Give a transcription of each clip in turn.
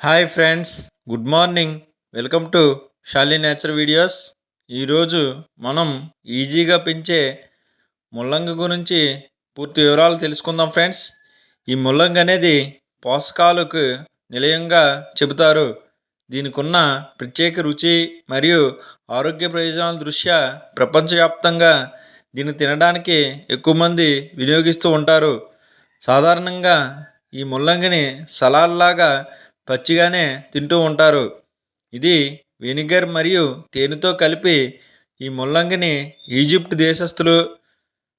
Hi friends good morning welcome to Shali nature videos ఈరోజు మనం ఈజీగా పెంచే ముల్లంగి గురించి పూర్తి వివరాలు తెలుసుకుందాం ఫ్రెండ్స్ ఈ ముల్లంగి అనేది పోషకాలకు నిలయంగా చెబుతారు. దీనికి ఉన్న ప్రత్యేక రుచి మరియు ఆరోగ్య ప్రయోజనాల దృష్ట్యా ప్రపంచవ్యాప్తంగా దీన్ని తినడానికి ఎక్కువ మంది వినియోగిస్తూ ఉంటారు. సాధారణంగా ఈ ముల్లంగిని సలాడ్లాగా పచ్చిగానే తింటూ ఉంటారు. ఇది వెనిగర్ మరియు తేనెతో కలిపి ఈ ముల్లంగిని ఈజిప్ట్ దేశస్థులు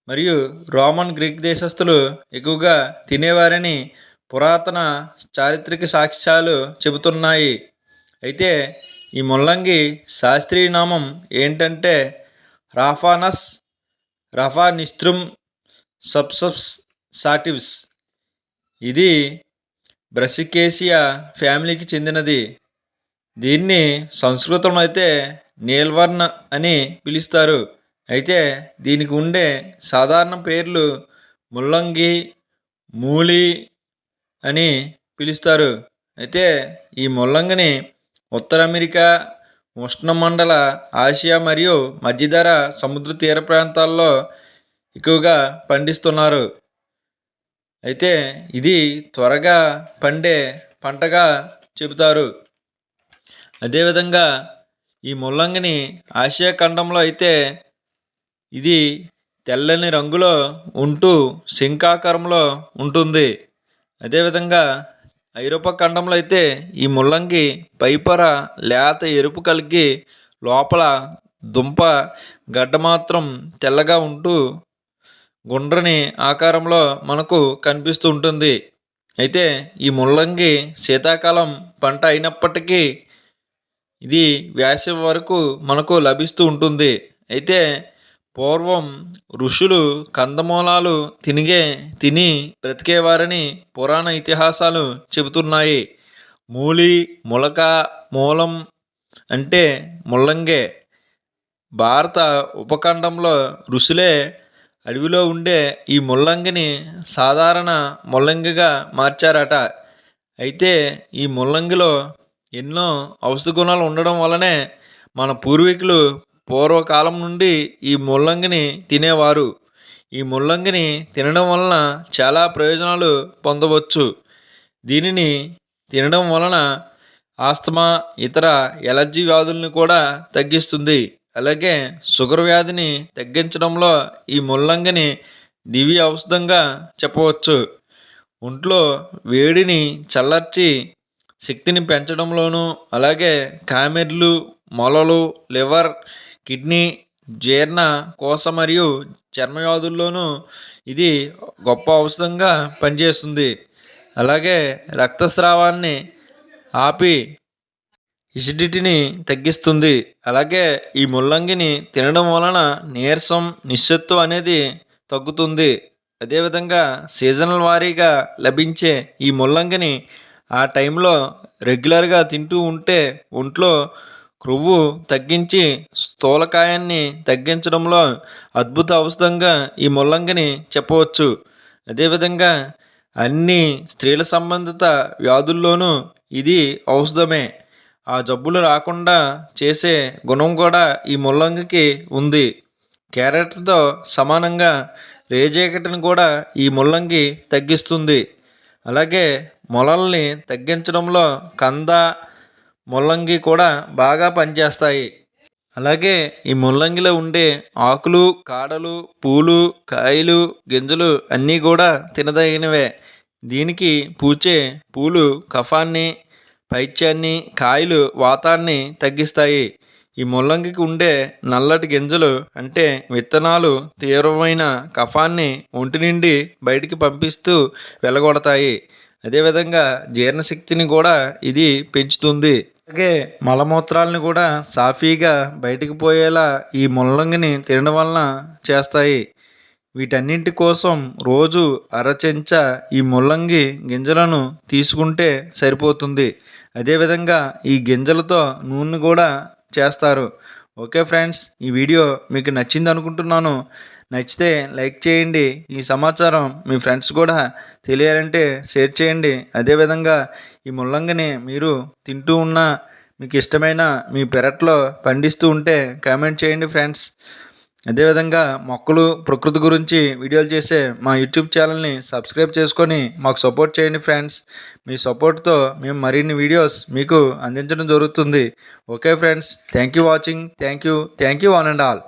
మరియు రోమన్ గ్రీక్ దేశస్థులు ఎక్కువగా తినేవారని పురాతన చారిత్రక సాక్ష్యాలు చెబుతున్నాయి. అయితే ఈ ముల్లంగి శాస్త్రీయ నామం ఏంటంటే రాఫానస్ రఫానిస్త్రుమ్ సబ్సబ్స్ సాటివ్స్. ఇది బ్రసికేసియా ఫ్యామిలీకి చెందినది. దీన్ని సంస్కృతంలో అయితే నీల్వర్ణ అని పిలుస్తారు. అయితే దీనికి ఉండే సాధారణ పేర్లు ముల్లంగి మూలి అని పిలుస్తారు. అయితే ఈ ముల్లంగిని ఉత్తర అమెరికా ఉష్ణమండల ఆసియా మరియు మధ్యధర సముద్ర తీర ప్రాంతాల్లో ఎక్కువగా పండిస్తున్నారు. అయితే ఇది త్వరగా పండే పంటగా చెబుతారు. అదేవిధంగా ఈ ముల్లంగిని ఆసియా ఖండంలో అయితే ఇది తెల్లని రంగులో ఉంటూ శంఖాకారంలో ఉంటుంది. అదేవిధంగా ఐరోపా ఖండంలో అయితే ఈ ముల్లంగి పైపర లేత ఎరుపు కలిగి లోపల దుంప గడ్డ మాత్రం తెల్లగా ఉంటూ గుండ్రని ఆకారంలో మనకు కనిపిస్తూ ఉంటుంది. అయితే ఈ ముల్లంగి శీతాకాలం పంట అయినప్పటికీ ఇది వేసవి వరకు మనకు లభిస్తూ ఉంటుంది. అయితే పూర్వం ఋషులు కందమూలాలు తినిగే తిని బ్రతికేవారని పురాణ ఇతిహాసాలు చెబుతున్నాయి. మూలి ములక మూలం అంటే ముల్లంగే. భారత ఉపఖండంలో ఋషులే అడవిలో ఉండే ఈ ముల్లంగిని సాధారణ ముల్లంగిగా మార్చారట. అయితే ఈ ముల్లంగిలో ఎన్నో ఔషధ గుణాలు ఉండడం వలనే మన పూర్వీకులు పూర్వకాలం నుండి ఈ ముల్లంగిని తినేవారు. ఈ ముల్లంగిని తినడం వలన చాలా ప్రయోజనాలు పొందవచ్చు. దీనిని తినడం వలన ఆస్తమా ఇతర ఎలర్జీ వ్యాధులను కూడా తగ్గిస్తుంది. అలాగే షుగర్ వ్యాధిని తగ్గించడంలో ఈ ముల్లంగిని దివ్య ఔషధంగా చెప్పవచ్చు. ఒంట్లో వేడిని చల్లార్చి శక్తిని పెంచడంలోనూ అలాగే కామెర్లు మొలలు లివర్ కిడ్నీ జీర్ణ కోశ మరియు చర్మ వ్యాధుల్లోనూ ఇది గొప్ప ఔషధంగా పనిచేస్తుంది. అలాగే రక్తస్రావాన్ని ఆపి ఎసిడిటీని తగ్గిస్తుంది. అలాగే ఈ ముల్లంగిని తినడం వలన నీరసం నిశ్శత్వం అనేది తగ్గుతుంది. అదేవిధంగా సీజనల్ వారీగా లభించే ఈ ముల్లంగిని ఆ టైంలో రెగ్యులర్గా తింటూ ఉంటే ఒంట్లో క్రొవ్వు తగ్గించి స్థూలకాయాన్ని తగ్గించడంలో అద్భుత ఔషధంగా ఈ ముల్లంగిని చెప్పవచ్చు. అదేవిధంగా అన్ని స్త్రీల సంబంధిత వ్యాధుల్లోనూ ఇది ఔషధమే. ఆ జబ్బులు రాకుండా చేసే గుణం కూడా ఈ ముల్లంగికి ఉంది. క్యారెట్తో సమానంగా రేజేకటిని కూడా ఈ ముల్లంగి తగ్గిస్తుంది. అలాగే మొలల్ని తగ్గించడంలో కంద ముల్లంగి కూడా బాగా పనిచేస్తాయి. అలాగే ఈ ముల్లంగిలో ఉండే ఆకులు కాడలు పూలు కాయలు గింజలు అన్నీ కూడా తినదగినవే. దీనికి పూచే పూలు కఫాన్ని పైత్యాన్ని కాయలు వాతాన్ని తగ్గిస్తాయి. ఈ ముల్లంగికి ఉండే నల్లటి గింజలు అంటే విత్తనాలు తీవ్రమైన కఫాన్ని ఒంటి నుండి బయటికి పంపిస్తూ వెలగొడతాయి. అదేవిధంగా జీర్ణశక్తిని కూడా ఇది పెంచుతుంది. అలాగే మలమూత్రాలను కూడా సాఫీగా బయటికి పోయేలా ఈ ముల్లంగిని తినడం వలన చేస్తాయి. వీటన్నింటి కోసం రోజు అరచెంచ ఈ ముల్లంగి గింజలను తీసుకుంటే సరిపోతుంది. అదేవిధంగా ఈ గింజలతో నూనె కూడా చేస్తారు. ఓకే ఫ్రెండ్స్ ఈ వీడియో మీకు నచ్చింది అనుకుంటున్నాను. నచ్చితే లైక్ చేయండి. ఈ సమాచారం మీ ఫ్రెండ్స్ కూడా తెలియాలంటే షేర్ చేయండి. అదేవిధంగా ఈ ముల్లంగిని మీరు తింటూ ఉన్న మీకు ఇష్టమైన మీ పెరట్లో పండిస్తూ ఉంటే కామెంట్ చేయండి ఫ్రెండ్స్. అదేవిధంగా మొక్కలు ప్రకృతి గురించి వీడియోలు చేసే మా యూట్యూబ్ ఛానల్ని సబ్స్క్రైబ్ చేసుకొని మాకు సపోర్ట్ చేయండి ఫ్రెండ్స్. మీ సపోర్ట్తో మేము మరిన్ని వీడియోస్ మీకు అందించడం జరుగుతుంది. Okay friends thank you watching thank you thank you one and all.